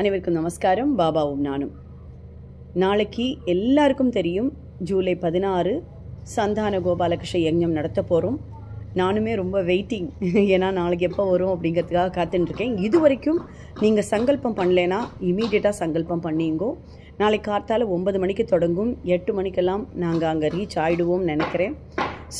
அனைவருக்கும் நமஸ்காரம். பாபாவும் நானும். நாளைக்கு எல்லாருக்கும் தெரியும் ஜூலை பதினாறு சந்தான கோபாலகிருஷ்ண யஜ்ஞம் நடத்த போகிறோம் நானுமே ரொம்ப வெயிட்டிங் ஏன்னா நாளைக்கு எப்போ வரும் அப்படிங்கிறதுக்காக காத்துட்ருக்கேன் இது வரைக்கும் நீங்கள் சங்கல்பம் பண்ணலைன்னா இமீடியட்டாக சங்கல்பம் பண்ணிங்கோ. நாளைக்கு கார்த்தால ஒன்பது மணிக்கு தொடங்கும். எட்டு மணிக்கெல்லாம் நாங்கள் அங்கே ரீச் ஆகிடுவோம் நினைக்கிறேன்.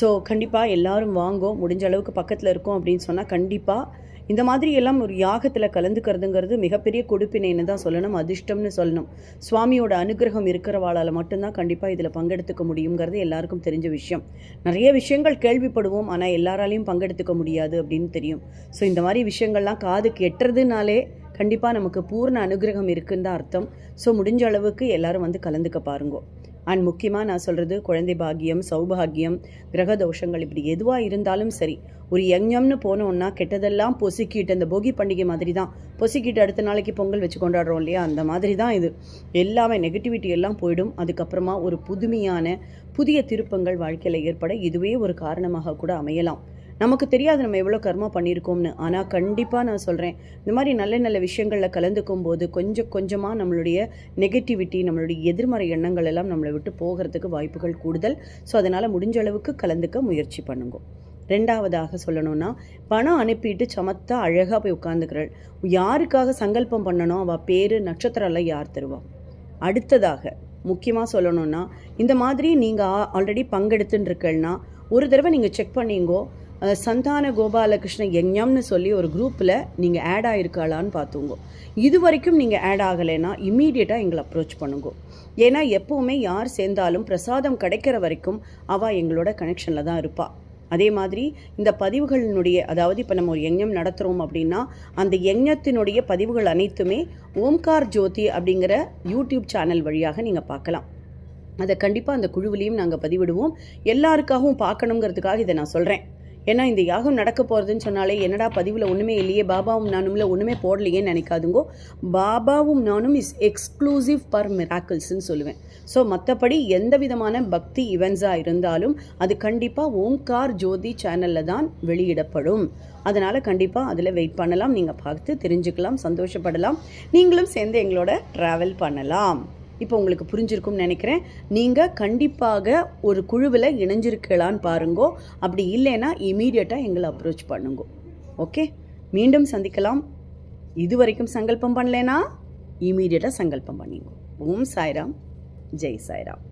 ஸோ கண்டிப்பாக எல்லாரும் வாங்கோ. முடிஞ்ச அளவுக்கு பக்கத்தில் இருக்கோம் அப்படின்னு சொன்னால் கண்டிப்பாக இந்த மாதிரி எல்லாம் ஒரு யாகத்தில் கலந்துக்கிறதுங்கிறது மிகப்பெரிய கொடுப்பினைன்னு தான் சொல்லணும் அதிர்ஷ்டம்னு சொல்லணும். சுவாமியோட அனுகிரகம் இருக்கிறவாளால் மட்டும்தான் கண்டிப்பாக இதில் பங்கெடுத்துக்க முடியுங்கிறது எல்லாருக்கும் தெரிஞ்ச விஷயம். நிறைய விஷயங்கள் கேள்விப்படுவோம் ஆனால் எல்லாராலையும் பங்கெடுத்துக்க முடியாது அப்படின்னு தெரியும். ஸோ இந்த மாதிரி விஷயங்கள்லாம் காதுக்கு எட்டுறதுனாலே கண்டிப்பாக நமக்கு பூர்ண அனுகிரகம் இருக்குன்னு தான் அர்த்தம். ஸோ முடிஞ்ச அளவுக்கு எல்லோரும் வந்து கலந்துக்க பாருங்கோ. அண்ட் முக்கியமாக நான் சொல்கிறது குழந்தை பாக்கியம் சௌபாகியம் கிரக தோஷங்கள் இப்படி எதுவாக இருந்தாலும் சரி ஒரு யஞ்ஞம்னு போனோன்னா கெட்டதெல்லாம் பொசுக்கிட்டு அந்த போகி பண்டிகை மாதிரி தான் பொசுக்கிட்டு அடுத்த நாளைக்கு பொங்கல் வச்சு கொண்டாடுறோம் இல்லையா? அந்த மாதிரி தான் இது. எல்லாமே நெகட்டிவிட்டி எல்லாம் போயிடும். அதுக்கப்புறமா ஒரு புதுமையான புதிய திருப்பங்கள் வாழ்க்கையில் ஏற்பட இதுவே ஒரு காரணமாக கூட அமையலாம். நமக்கு தெரியாது நம்ம எவ்வளோ கர்மா பண்ணியிருக்கோம்னு ஆனால் கண்டிப்பாக நான் சொல்கிறேன் இந்த மாதிரி நல்ல நல்ல விஷயங்களில் கலந்துக்கும் போது கொஞ்சம் கொஞ்சமாக நம்மளுடைய நெகட்டிவிட்டி நம்மளுடைய எதிர்மறை எண்ணங்கள் எல்லாம் நம்மளை விட்டு போகிறதுக்கு வாய்ப்புகள் கூடுதல். ஸோ அதனால் முடிஞ்ச அளவுக்கு கலந்துக்க முயற்சி பண்ணுங்க. ரெண்டாவதாக சொல்லணும்னா பணம் அனுப்பிட்டு சமத்தா அழகாக போய் உட்காந்துக்கிறாள் யாருக்காக சங்கல்பம் பண்ணணும் அவள் பேர் நட்சத்திரம்லாம் யார் தருவா? அடுத்ததாக முக்கியமாக சொல்லணும்னா இந்த மாதிரி நீங்கள் ஆல்ரெடி பங்கெடுத்துன்னு இருக்கேன்னா ஒரு தடவை நீங்கள் செக் பண்ணீங்கோ சந்தான கோபாலகிருஷ்ண யஞ்ஞம்னு சொல்லி ஒரு குரூப்பில் நீங்கள் ஆட் ஆகிருக்காளான்னு பார்த்துங்க. இது வரைக்கும் நீங்கள் ஆட் ஆகலைன்னா இம்மீடியட்டாக எங்களை அப்ரோச் பண்ணுங்க. ஏன்னா எப்போவுமே யார் சேர்ந்தாலும் பிரசாதம் கிடைக்கிற வரைக்கும் அவள் எங்களோட கனெக்ஷனில் தான் இருப்பாள் அதே மாதிரி இந்த பதிவுகளினுடைய அதாவது இப்போ நம்ம ஒரு யஞ்ஞம் நடத்துகிறோம் அப்படின்னா அந்த யஞ்ஞத்தினுடைய பதிவுகள் அனைத்துமே ஓம்கார் ஜோதி அப்படிங்கிற யூடியூப் சேனல் வழியாக நீங்கள் பார்க்கலாம். அதை கண்டிப்பாக அந்த குழுவிலையும் நாங்கள் பதிவிடுவோம். எல்லாருக்காகவும் பார்க்கணுங்கிறதுக்காக இதை நான் சொல்கிறேன் ஏன்னா இந்த யாகம் நடக்க போகிறதுன்னு சொன்னாலே என்னடா பதிவில் ஒன்றுமே இல்லையே பாபாவும் நானும்ல ஒன்றுமே போடலையேன்னு நினைக்காதுங்கோ. பாபாவும் நானும் இஸ் எக்ஸ்க்ளூசிவ் பர் மிராக்கிள்ஸ்ன்னு சொல்லுவேன். ஸோ மற்றபடி எந்த விதமான பக்தி இவெண்ட்ஸாக இருந்தாலும் அது கண்டிப்பாக ஓம்கார் ஜோதி சேனலில் தான் வெளியிடப்படும். அதனால் கண்டிப்பாக அதில் வெயிட் பண்ணலாம் நீங்கள் பார்த்து தெரிஞ்சுக்கலாம் சந்தோஷப்படலாம். நீங்களும் சேர்ந்து எங்களோட ட்ராவல் பண்ணலாம். இப்போ உங்களுக்கு புரிஞ்சிருக்கும்னு நினைக்கிறேன். நீங்கள் கண்டிப்பாக ஒரு குழுவில் இணைஞ்சிருக்கலான்னு பாருங்கோ. அப்படி இல்லைன்னா இமீடியட்டாக எங்களை அப்ரோச் பண்ணுங்க. ஓகே மீண்டும் சந்திக்கலாம். இது வரைக்கும் சங்கல்பம் பண்ணலைன்னா இமீடியட்டாக சங்கல்பம் பண்ணிங்க. ஓம் சாய்ராம். ஜெய் சாய்ராம்.